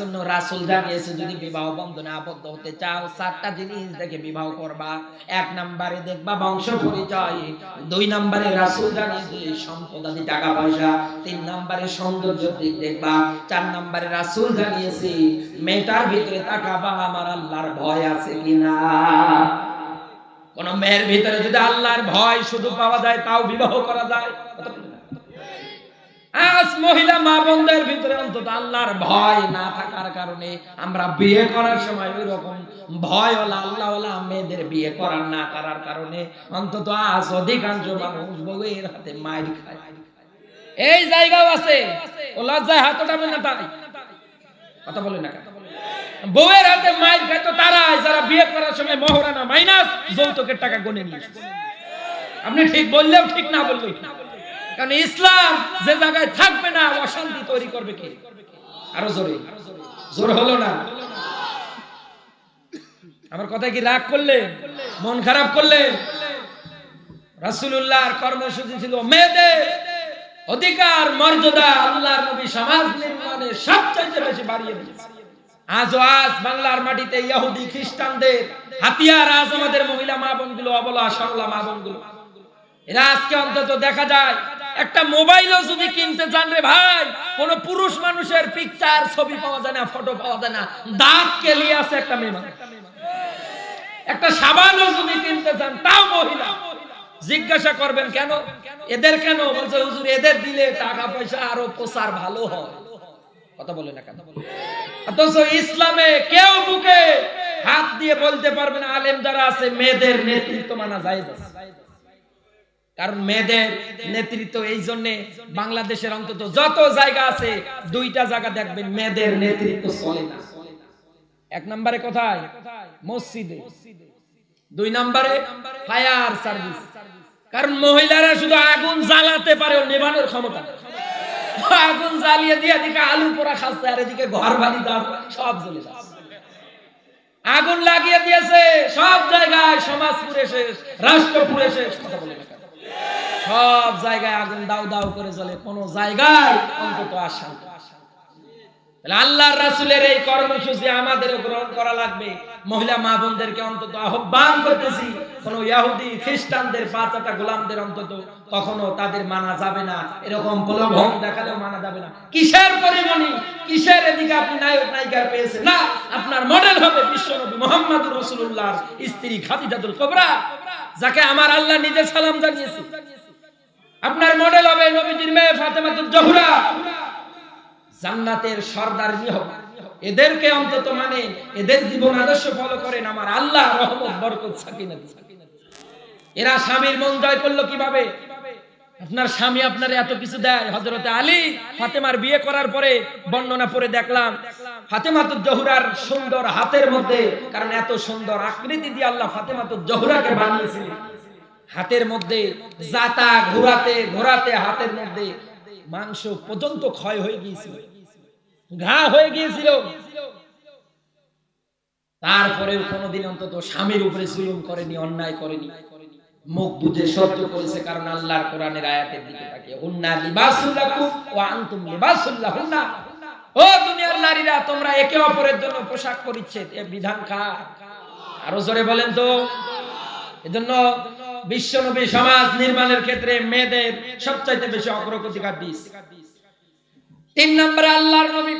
জন্য রাসূল জানিয়েছে, যদি বিবাহ বন্ধনে আবদ্ধ হতে চাও চারটা জিনিস দেখে বিবাহ করবা এক নম্বরে দেখবা বংশ পরিচয়, দুই নম্বরে রাসূল জানিয়েছে সম্পদ আদি টাকা পয়সা, তিন নম্বরে সৌন্দর্য দিক দেখবা, চার নম্বরে রাসূল জানিয়েছে, মেয়েটার ভিতরে তাকাবা, আমার আল্লাহর ভয় আছে কিনা কোন মেয়ের ভিতরে যদি আল্লাহর ভয় শুধু পাওয়া যায়, তাও বিবাহ করা যায়। আজ মহিলা মা বোনদের ভিতরে অন্তত আল্লাহর ভয় না থাকার কারণে আমরা বিয়ে করার সময় ওই রকম ভয় ওলা আল্লাহ ওলা মেয়েদের বিয়ে করার না করার কারণে অন্তত আজ অধিকাংশ মানুষ বউয়ের হাতে মাইর খায় এই জায়গাও আছে ও লজ্জায় হাত ওঠাবে না তাই কথা বলে না? বউয়ের হাতে মাইর খায় তো তারাই, যারা বিয়ে করার সময় মহরানা মাইনাস যৌতুকের টাকা গনে নিয়ে। আপনি ঠিক বললেও ঠিক না বললেও ঠিক কারণ ইসলাম যে জায়গায় থাকবে না, অশান্তি তৈরি করবে কে? আরও জোরে। জোর হলো না? আমার কথা কি রাগ করলে মন খারাপ করলে রাসূলুল্লাহর কর্মসূচি ছিল মেয়েদের অধিকার, মর্যাদা আল্লাহর নবী সমাজ নির্মাণে সবচাইতে বেশি বাড়িয়ে দিয়েছে। আজও আজ বাংলার মাটিতে ইহুদি, খ্রিস্টানদের হাতিয়ার আজ আমাদের মহিলা মা বোনগুলো, অবলা, সরলা মা বোনগুলো। এরা আজকে অন্তত দেখা যায় একটা মোবাইলও যদি কিনতে চান রে ভাই, কোন পুরুষ মানুষের পিকচার ছবি পাওয়া যায় না ফটো পাওয়া যায় না। দাঁত কেলিয়ে আছে একটা মেয়ে একটা সাবানও যদি কিনতে চান তাও মহিলা। জিজ্ঞাসা করবেন কেন? এদের কেন? বলছে, হুজুর, এদের দিলে টাকা পয়সা আরও প্রচার ভালো হয়। কথা বলে না কেন? অথচ ইসলামে কেউ বুকে হাত দিয়ে বলতে পারবে না, আলেম যারা আছে, মেয়েদের নেতৃত্ব মানা যায় কারণ মেয়েদের নেতৃত্ব এই জন্য বাংলাদেশের অন্তত যত জায়গা আছে, দুইটা জায়গা দেখবেন মেয়েদের নেতৃত্ব চলে না। এক নম্বরে কোথায়? মসজিদে। দুই নম্বরে ফায়ার সার্ভিস। কারণ মহিলারা শুধু আগুন জ্বালাতে পারে, নেভানোর ক্ষমতা আগুন জ্বালিয়ে দিয়ে এদিকে আলু পোড়া খাচ্ছে, আর এদিকে ঘর বাড়ি দাঁড় সব জ্বলে যাচ্ছে। আগুন লাগিয়ে দিয়েছে, সব জায়গায় সমাজ পুরে শেষ রাষ্ট্র পুরে শেষ, কথা বলে? সব জায়গায় আগুন দাউ দাউ করে জ্বলে, কোন জায়গায় অন্তত তাহলে আল্লাহর রাসূলের এই কর্মসূচি আমাদেরও গ্রহণ করা লাগবে। মহিলা মা বোনদেরকে অন্তত আহ্বান করতেছি, কোন ইহুদি খ্রিস্টানদের পাঁচটা গোলামদের অন্তত কখনো তাদের মানা যাবে না। এরকম প্রলোভন দেখালেও মানা যাবে না। কিসের পরিমণি? কিসের এদিকে আপনি নায়ক নায়িকা পেয়েছেন? না, আপনার মডেল হবে বিশ্বনবী মোহাম্মদুর রাসূলুল্লাহর স্ত্রী খাদিজাতুল কুবরা, যাকে আমার আল্লাহ নিজে সালাম জানিয়েছে। আপনার মডেল হবে নবীজির মেয়ে ফাতেমাতুল জোহরা। জান্নাতের সর্দার হবে এদেরকে অন্তত মানে এদের জীবন আদর্শ ফলো করেন আমার আল্লাহ রহমত, বরকত, সাকিনাত। এরা স্বামীর মন জয় করল কীভাবে? আপনার স্বামী আপনার এত কিছু দেয়? হজরতে আলী ফাতেমার বিয়ে করার পরে বর্ণনা পরে দেখলাম ফাতেমাতুর জহুরার সুন্দর হাতের মধ্যে, কারণ এত সুন্দর আকৃতি দিয়ে আল্লাহ ফাতেমাতুর জহুরাকে বানিয়েছিলেন। হাতের মধ্যে জাতা ঘোরাতে ঘোরাতে হাতের মধ্যে মাংস পর্যন্ত ক্ষয় হয়ে গিয়েছিল। ঘা হয়ে গিয়েছিল। তারপরেও কোনোদিন অন্তত স্বামীর উপরে জুলুম করেনি, অন্যায় করেনি। মুখ বুঝে সহ্য করেছে, কারণ আল্লাহর কোরআনের আয়াতের দিকে তাকিয়ে, হুন্না লিবাসুল লাকুম ওয়া আনতুম লিবাসুল লাহুন্না। ও দুনিয়ার নারীরা, তোমরা একে অপরের জন্য পোশাক পরিচ্ছেদ, এ বিধান খা আরও জোরে বলেন তো। এজন্য বিশ্বনবী সমাজ নির্মাণের ক্ষেত্রে মেয়েদের সবচাইতে বেশি অগ্রগতিকার দিস। তিন নম্বরে আল্লাহর নবী।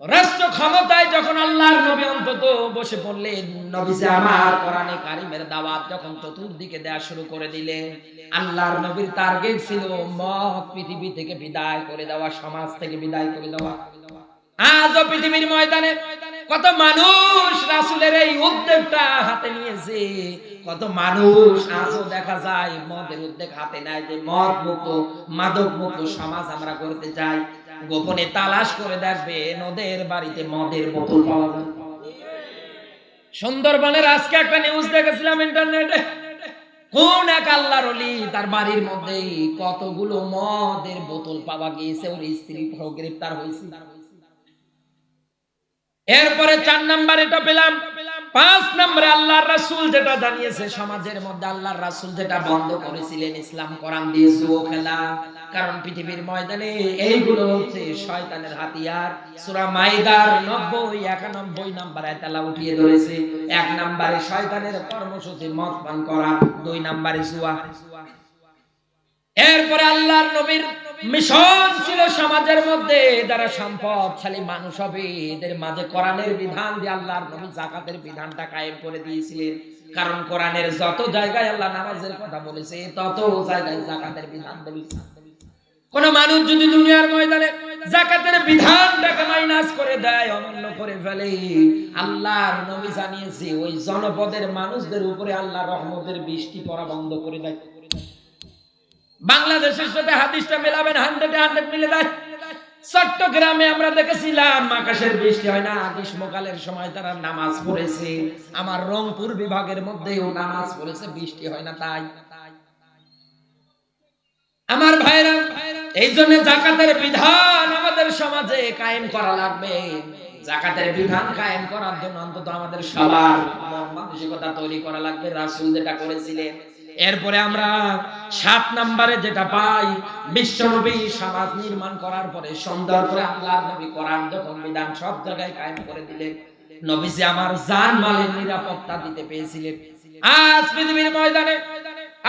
রাষ্ট্র ক্ষমতায় যখন আল্লাহর নবী অন্তত বসে পড়লেন, নবী যে আমার কোরআনে কারিমের দাওয়াত যখন চতুর্দিকে দেয়া শুরু করে দিলেন, আল্লাহর নবীর টার্গেট ছিল মত পৃথিবী থেকে বিদায় করে দেওয়া, সমাজ থেকে বিদায় করে দেওয়া। আজও পৃথিবীর ময়দানে কত মানুষ রাসুলের এই উদ্যোগটা হাতে নিয়েছে। কত মানুষ আজও দেখা যায়, মদের উদ্যোগ হাতে নেয় যে মদ মুক্ত, মাদক মুক্ত সমাজ আমরা করতে চাই। গোপনে তালাশ করে দেখবে নদের বাড়িতে মদের বোতল পাওয়া যায়। সুন্দরবনের আজকে একটা নিউজ দেখেছিলাম ইন্টারনেটে কোন এক আল্লাহর অলি তার বাড়ির মধ্যে কতগুলো মদের বোতল পাওয়া গিয়েছে, ওর স্ত্রী গ্রেফতার হয়েছে। এরপরে চার নাম্বার এটা পেলাম। পাঁচ নম্বরে আল্লাহর রাসূল যেটা জানিয়েছে, সমাজের মধ্যে আল্লাহর রাসূল যেটা বন্ধ করেছিলেন, ইসলাম কোরআন দিয়ে জুয়ো খেলা। কারণ পৃথিবীর ময়দানে এইগুলো হচ্ছে শয়তানের হাতিয়ার। সূরা মাইদার 90 91 নাম্বার আয়াত আল্লাহ উঠিয়ে ধরেছে। এক নম্বরে শয়তানের কর্মসূচি মদ পান করা, দুই নম্বরে জুয়া। এরপরে আল্লাহর নবীর মিশন ছিল সমাজের মধ্যে, যারা সম্পদশালী মানুষ হবে, এদের মাঝে কোরআনের বিধান দিয়ে আল্লাহর নবী জাকাতের বিধানটা কায়েম করে দিয়েছিলেন। কারণ কোরআনের যত জায়গায় আল্লাহ নামাজের কথা বলেছে, তত জায়গায় জাকাতের বিধান বলেছে কোন মানুষ যদি দুনিয়ার ময়দানে জাকাতের বিধানটাকে মাইনাস করে দেয় অমান্য করে ফেলে। আল্লাহর নবী জানিয়েছে, ওই জনপদের মানুষদের উপরে আল্লাহ রহমতের বৃষ্টি পড়া বন্ধ করে দেয়। বাংলাদেশের সাথে হাদিসটা মেলাবেন হান্ড্রেডে হান্ড্রেড মিলে যায়। চট্টগ্রামে আমরা দেখেছিলাম, আকাশের বৃষ্টি হয় না, গ্রীষ্মকালের সময় তারা নামাজ পড়েছে। আমার রংপুর বিভাগের মধ্যেও নামাজ পড়েছে, বৃষ্টি হয় না তাই। আমার ভাইরা এই জন্য জাকাতের বিধান আমাদের সমাজে কায়েম করা লাগবে। জাকাতের বিধান কায়েম করার জন্য অন্তত আমাদের সবার মানসিকতা তৈরি করা লাগবে। রাসূল যেটা করেছিলেন এরপরে আমরা সাত নম্বরে যেটা পাই, বিশ্বনবী সমাজ নির্মাণ করার পরে সুন্দর করে আল্লাহর নবী কোরআন যখন বিধান সব জায়গায় কায়েম করে দিলেন, নবীজি আমার জান মালের নিরাপত্তা দিতে পেয়েছিলেন। আজ পৃথিবীর ময়দানে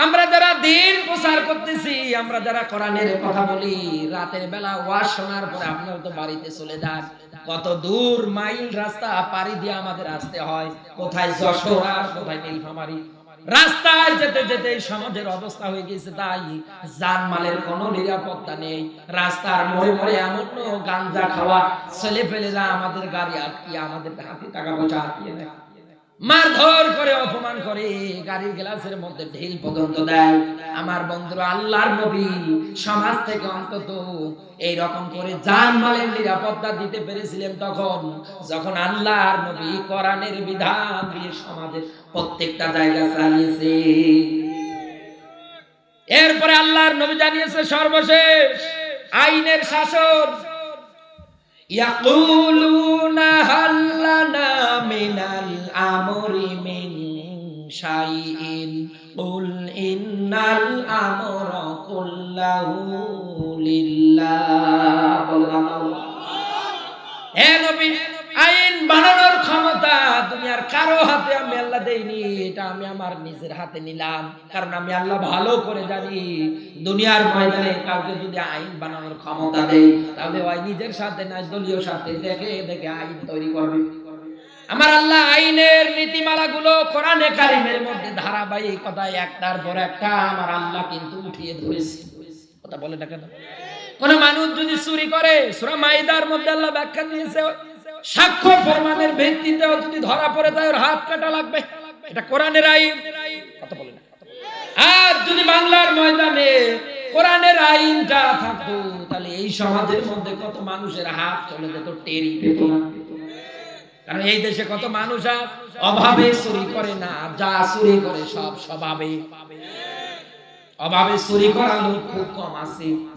আমরা যারা দিন প্রচার করতেছি, আমরা যারা কোরআনের কথা বলি, রাতের বেলা ওয়াজ শোনার পরে আপনারা তো বাড়িতে চলে যান। কত দূর মাইল রাস্তা পাড়ি দিয়ে আমাদের আসতে হয়। কোথায় যশোর আর কোথায় নীলফামারী। রাস্তায় যেতে যেতে সমাজের অবস্থা হয়ে গেছে তাই জানমালের কোনো নিরাপত্তা নেই। রাস্তার মোড়ে মোড়ে এমন গাঞ্জা খাওয়া ছেলে ফেলেরা আমাদের গাড়ি আটকিয়ে আমাদের হাতে টাকা পয়সা আটকিয়ে নেয় মারধর করে অপমান করে, গাড়ির গ্লাসের মধ্যে ঢিল পর্যন্ত দেয়। আমার বন্ধুরা, আল্লাহর নবী সমাজ থেকে অন্তত এই রকম করে জান মালের নিরাপত্তা দিতে পেরেছিলেন তখন, যখন আল্লাহর নবী কোরআনের বিধান দিয়ে সমাজের প্রত্যেকটা জায়গা চালিয়েছে। এরপরে আল্লাহর নবী জানিয়েছে সর্বশেষ, আইনের শাসন يقولون هل لنا من الأمر من شيء قل إن الأمر كله لله হে নবী আইন বানানোর ক্ষমতা আর কারও হাতে আমি আল্লাহ দেইনি, এটা আমি আমার নিজের হাতে নিলাম, কারণ আমি আল্লাহ ভালো করে জানি। দুনিয়ার ময়দানে কাউকে যদি আইন বানানোর ক্ষমতা দেই, তাহলে ওই নিজের সাথে না, দলীয় সাথে দেখে দেখে আইন তৈরি করবে। আমার আল্লাহ আইনের নীতিমালা গুলো কোরআনে কারিমের মধ্যে ধারাবাহিকতায় একটার পর একটা আমার আল্লাহ কিন্তু উঠিয়ে ধরেছে। কথা বলে না কেন কোন মানুষ যদি চুরি করে, সূরা মাইদার মধ্যে আল্লাহ ব্যাখ্যা দিয়েছে সাক্ষ্য প্রমাণের ভিত্তিতে যদি ধরা পড়ে যায়, ওর হাত কাটা লাগবে। এটা কোরআনের আইন। কথা বলে না। আর যদি বাংলার ময়দানে কোরআনের আইনটা থাকতো, তাহলে এই সমাজের মধ্যে কত মানুষের হাত চলে যেত, টেরি পেত না। কারণ এই দেশে কত মানুষ অভাবে চুরি করে না, যা চুরি করে সব স্বভাবে। অভাবে চুরি করা লোক খুব কম আছে।